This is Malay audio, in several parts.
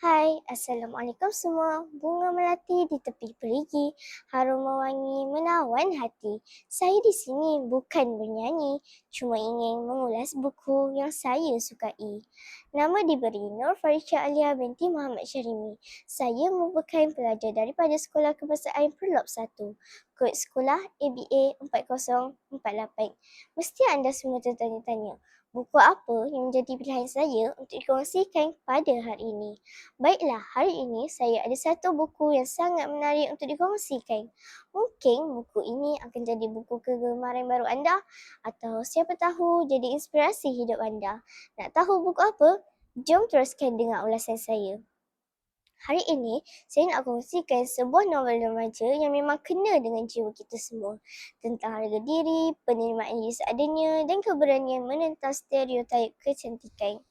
Hai, Assalamualaikum semua. Bunga melati di tepi perigi, harum mewangi menawan hati. Saya di sini bukan bernyanyi, cuma ingin mengulas buku yang saya sukai. Nama diberi Nur Farisha Alia binti Muhammad Syarimi. Saya merupakan pelajar daripada Sekolah Kebahasaan Perlop 1. Kod sekolah ABA 4048. Mesti anda semua tertanya-tanya, buku apa yang menjadi pilihan saya untuk dikongsikan pada hari ini. Baiklah, hari ini saya ada satu buku yang sangat menarik untuk dikongsikan. Mungkin buku ini akan jadi buku kegemaran baru anda atau siapa tahu jadi inspirasi hidup anda. Nak tahu buku apa? Jom teruskan dengar ulasan saya. Hari ini, saya nak kongsikan sebuah novel remaja yang memang kena dengan jiwa kita semua. Tentang harga diri, penerimaan diri seadanya dan keberanian menentang stereotip kecantikan.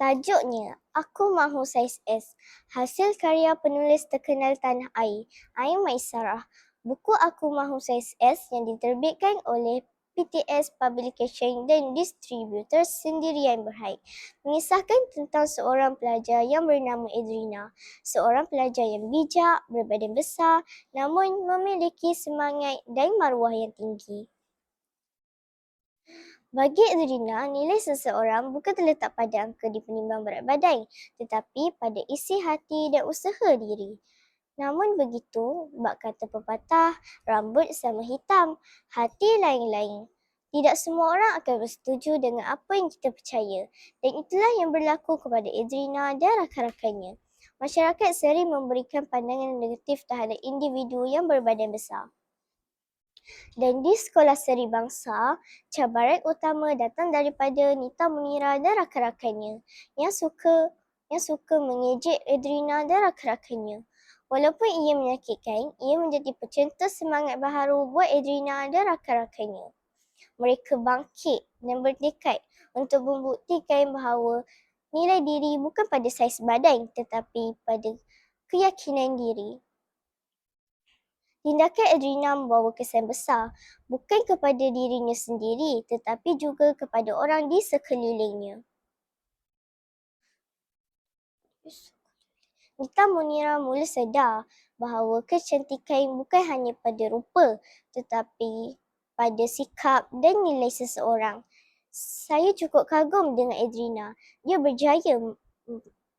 Tajuknya, Aku Mahu Saiz S. Hasil karya penulis terkenal tanah air, Ain Maisarah. Buku Aku Mahu Saiz S yang diterbitkan oleh PTS Publication dan distributor sendirian berhaid. Mengisahkan tentang seorang pelajar yang bernama Edrina. Seorang pelajar yang bijak, berbadan besar namun memiliki semangat dan maruah yang tinggi. Bagi Edrina, nilai seseorang bukan terletak pada angka di penimbang berat badan tetapi pada isi hati dan usaha diri. Namun begitu, bak kata pepatah, rambut sama hitam, hati lain-lain. Tidak semua orang akan bersetuju dengan apa yang kita percaya dan itulah yang berlaku kepada Adrina dan rakan-rakannya. Masyarakat sering memberikan pandangan negatif terhadap individu yang berbadan besar. Dan di sekolah seri bangsa, cabaran utama datang daripada Nita Munira dan rakan-rakannya yang suka yang suka mengejek Adrina dan rakan-rakannya. Walaupun ia menyakitkan, ia menjadi pencetus semangat baharu buat Adrina dan rakan-rakannya. Mereka bangkit dan bertekad untuk membuktikan bahawa nilai diri bukan pada saiz badan tetapi pada keyakinan diri. Tindakan Adrina membawa kesan besar bukan kepada dirinya sendiri tetapi juga kepada orang di sekelilingnya. Nita Munira mula sedar bahawa kecantikan bukan hanya pada rupa tetapi pada sikap dan nilai seseorang. Saya cukup kagum dengan Adrina. Dia berjaya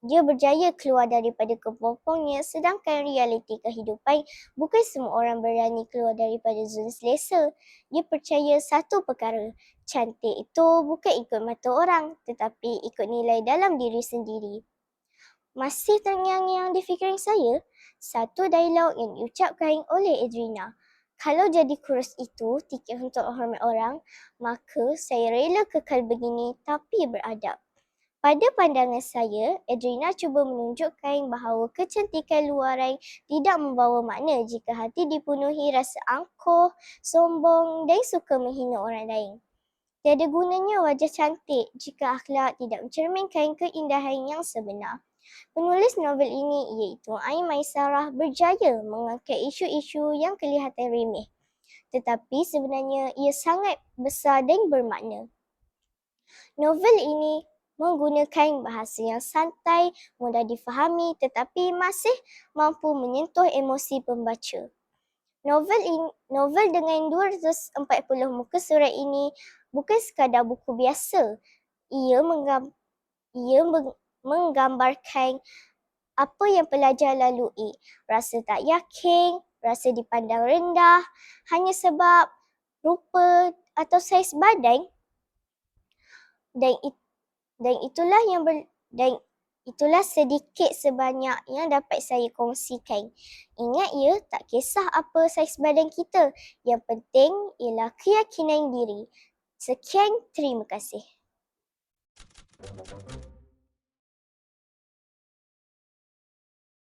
dia berjaya keluar daripada kepompongnya sedangkan realiti kehidupan bukan semua orang berani keluar daripada zon selesa. Dia percaya satu perkara, cantik itu bukan ikut mata orang tetapi ikut nilai dalam diri sendiri. Masih terngiang-ngiang di fikiran saya, satu dialog yang diucapkan oleh Adrina. Kalau jadi kurus itu tiket untuk hormat orang, maka saya rela kekal begini tapi beradab. Pada pandangan saya, Adrina cuba menunjukkan bahawa kecantikan luaran tidak membawa makna jika hati dipenuhi rasa angkuh, sombong dan suka menghina orang lain. Tiada gunanya wajah cantik jika akhlak tidak mencerminkan keindahan yang sebenar. Penulis novel ini iaitu Ain Maisarah berjaya mengangkat isu-isu yang kelihatan remeh. Tetapi sebenarnya ia sangat besar dan bermakna. Novel ini menggunakan bahasa yang santai, mudah difahami tetapi masih mampu menyentuh emosi pembaca. Novel ini, novel dengan 240 muka surat ini bukan sekadar buku biasa. Ia menggam, ia meng, menggambarkan apa yang pelajar lalui. Rasa tak yakin, rasa dipandang rendah hanya sebab rupa atau saiz badan. Dan, it, dan itulah yang ber, dan itulah sedikit sebanyak yang dapat saya kongsikan. Ingat ya, tak kisah apa saiz badan kita. Yang penting ialah keyakinan diri. Sekian, terima kasih. Thank you.